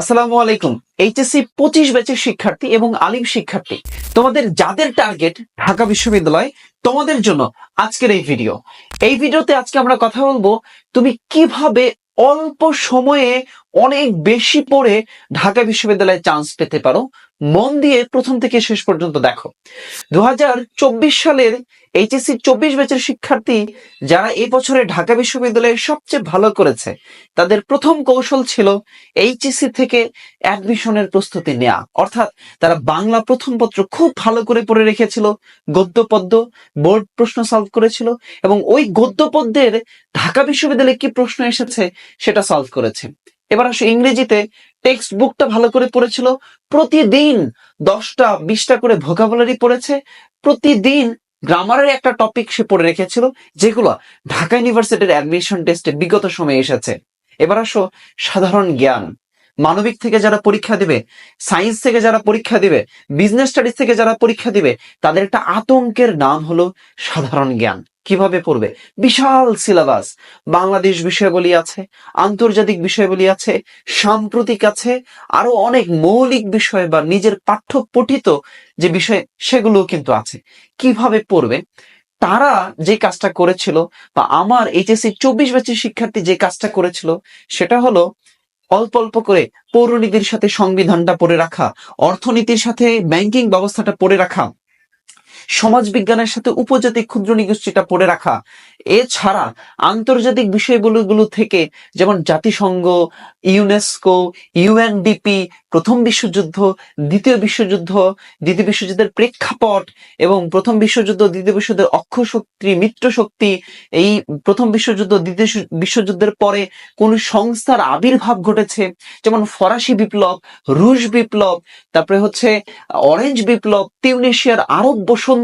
আসসালামু আলাইকুম। এইচএসসি পঁচিশ ব্যাচের শিক্ষার্থী এবং আলিম শিক্ষার্থী। তোমাদের যাদের টার্গেট ঢাকা বিশ্ববিদ্যালয়, তোমাদের জন্য আজকের এই ভিডিও। এই ভিডিওতে আজকে আমরা কথা বলব, তুমি কীভাবে অল্প সময়ে অনেক বেশি পড়ে ঢাকা বিশ্ববিদ্যালয়ে চান্স পেতে পারো? মন দিয়ে প্রথম থেকে শেষ পর্যন্ত দেখো। দুই হাজার চব্বিশ সালের এইচএসসি চব্বিশ ব্যাচের শিক্ষার্থী যারা এই বছরে ঢাকা বিশ্ববিদ্যালয়ে সবচেয়ে ভালো করেছে, তাদের প্রথম কৌশল ছিল এইচএসসি থেকে অ্যাডমিশনের প্রস্তুতি নেওয়া। অর্থাৎ তারা বাংলা প্রথম পত্র খুব ভালো করে পড়ে রেখেছিল গদ্য পদ্য বোর্ড প্রশ্ন সলভ করেছিল এবং ওই গদ্য পদ্যের ঢাকা বিশ্ববিদ্যালয়ে কি প্রশ্ন এসেছে সেটা সলভ করেছে। এবার আসো ইংরেজিতে টেক্সট বুকটা ভালো করে পড়েছিল। প্রতিদিন দশটা, বিশটা করে ভোকাবুলারি পড়েছে। প্রতিদিন গ্রামারের একটা টপিক সে পড়ে রেখেছিল, যেগুলো ঢাকা ইউনিভার্সিটির অ্যাডমিশন টেস্টে বিগত সময়ে এসেছে। এবার আসো সাধারণ জ্ঞান। মানবিক থেকে যারা পরীক্ষা দিবে, সায়েন্স থেকে যারা পরীক্ষা দিবে, বিজনেস স্টাডিজ থেকে যারা পরীক্ষা দিবে, তাদের একটা আতঙ্কের নাম হলো সাধারণ জ্ঞান। কীভাবে পড়বে? বিশাল সিলেবাস। বাংলাদেশ বিষয়াবলী আছে, আন্তর্জাতিক বিষয়াবলী আছে, সাম্প্রতিক আছে, আরও অনেক মৌলিক বিষয় বা নিজের পাঠ্য পঠিত যে বিষয় সেগুলোও কিন্তু আছে। কীভাবে পড়বে? তারা যে কাজটা করেছিল বা আমার এইচএসসি চব্বিশ ব্যাচের শিক্ষার্থী যে কাজটা করেছিল, সেটা হলো অল্প অল্প করে পৌরনীতির সাথে সংবিধানটা পড়ে রাখা, অর্থনীতির সাথে ব্যাংকিং ব্যবস্থাটা পড়ে রাখা। সমাজ বিজ্ঞানের সাথে উপজাতি ক্ষুদ্র নিগোষ্ঠীটা পড়ে রাখা। এছাড়া আন্তর্জাতিক বিষয়গুলো থেকে যেমন জাতিসংঘ, ইউনেস্কো, ইউএনডিপি, প্রথম বিশ্বযুদ্ধ, দ্বিতীয় বিশ্বযুদ্ধ, দ্বিতীয় বিশ্বযুদ্ধের প্রেক্ষাপট এবং প্রথম বিশ্বযুদ্ধ, দ্বিতীয় বিশ্বযুদ্ধের অক্ষ শক্তি মিত্র শক্তি এই প্রথম বিশ্বযুদ্ধ, দ্বিতীয় বিশ্বযুদ্ধের পরে কোন সংস্থার আবির্ভাব ঘটেছে, যেমন ফরাসি বিপ্লব, রুশ বিপ্লব, তারপরে হচ্ছে অরেঞ্জ বিপ্লব, তিউনেশিয়ার আরব বসন্ত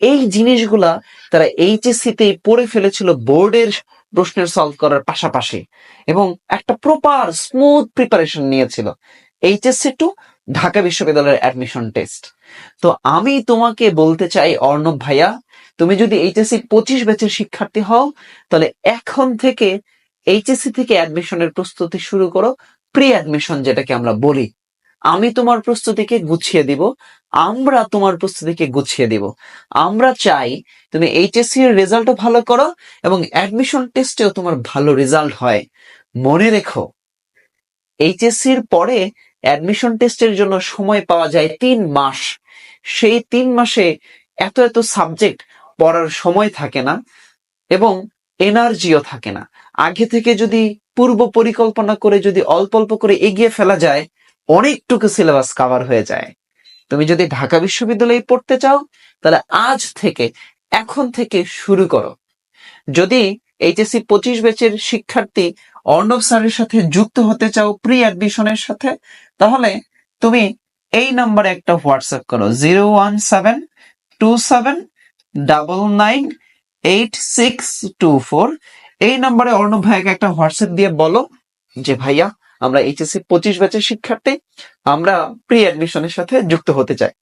এই জিনিসগুলা তারা এইচএসসি তে পড়ে ফেলেছিল বোর্ডের প্রশ্নের সলভ করার পাশাপাশি এবং একটা প্রপার স্মুথ প্রিপারেশন নিয়েছিল এইচএসসি টু ঢাকা বিশ্ববিদ্যালয়ের অ্যাডমিশন টেস্ট তো আমি তোমাকে বলতে চাই, অর্ণব ভাইয়া, তুমি যদি এইচএসসি পঁচিশ ব্যাচের শিক্ষার্থী হও, তাহলে এখন থেকে এইচএসসি থেকে অ্যাডমিশনের প্রস্তুতি শুরু করো প্রি অ্যাডমিশন যেটাকে আমরা বলি। আমি তোমার প্রস্তুতিকে গুছিয়ে দিব, আমরা তোমার প্রস্তুতিকে গুছিয়ে দিব। আমরা চাই তুমি এইচএসসি এর রেজাল্টও ভালো করো এবং অ্যাডমিশন টেস্টেও তোমার ভালো রেজাল্ট হয়। মনে রেখো এইচএসসি এর পরে অ্যাডমিশন টেস্টের জন্য সময় পাওয়া যায় তিন মাস। সেই তিন মাসে এত এত সাবজেক্ট পড়ার সময় থাকে না এবং এনার্জিও থাকে না। আগে থেকে যদি পূর্ব পরিকল্পনা করে যদি অল্প অল্প করে এগিয়ে ফেলা যায় অনেকটুকু সিলেবাস কভার হয়ে যায়। তুমি যদি ঢাকা বিশ্ববিদ্যালয়ে পড়তে চাও, তাহলে আজ থেকে এখন থেকে শুরু করো। যদি এইচএসসি পঁচিশ ব্যাচের শিক্ষার্থী অর্ণব স্যারের সাথে যুক্ত হতে চাও প্রি অ্যাডমিশনের সাথে, তাহলে তুমি এই নাম্বারে একটা হোয়াটসঅ্যাপ করো zero one seven two seven double nine eight six two four এই নাম্বারে অর্ণব ভাইকে একটা হোয়াটসঅ্যাপ দিয়ে বলো যে, ভাইয়া আমরা এইচএসসি পঁচিশ ব্যাচের শিক্ষার্থী আমরা প্রি অ্যাডমিশনের সাথে যুক্ত হতে চাই।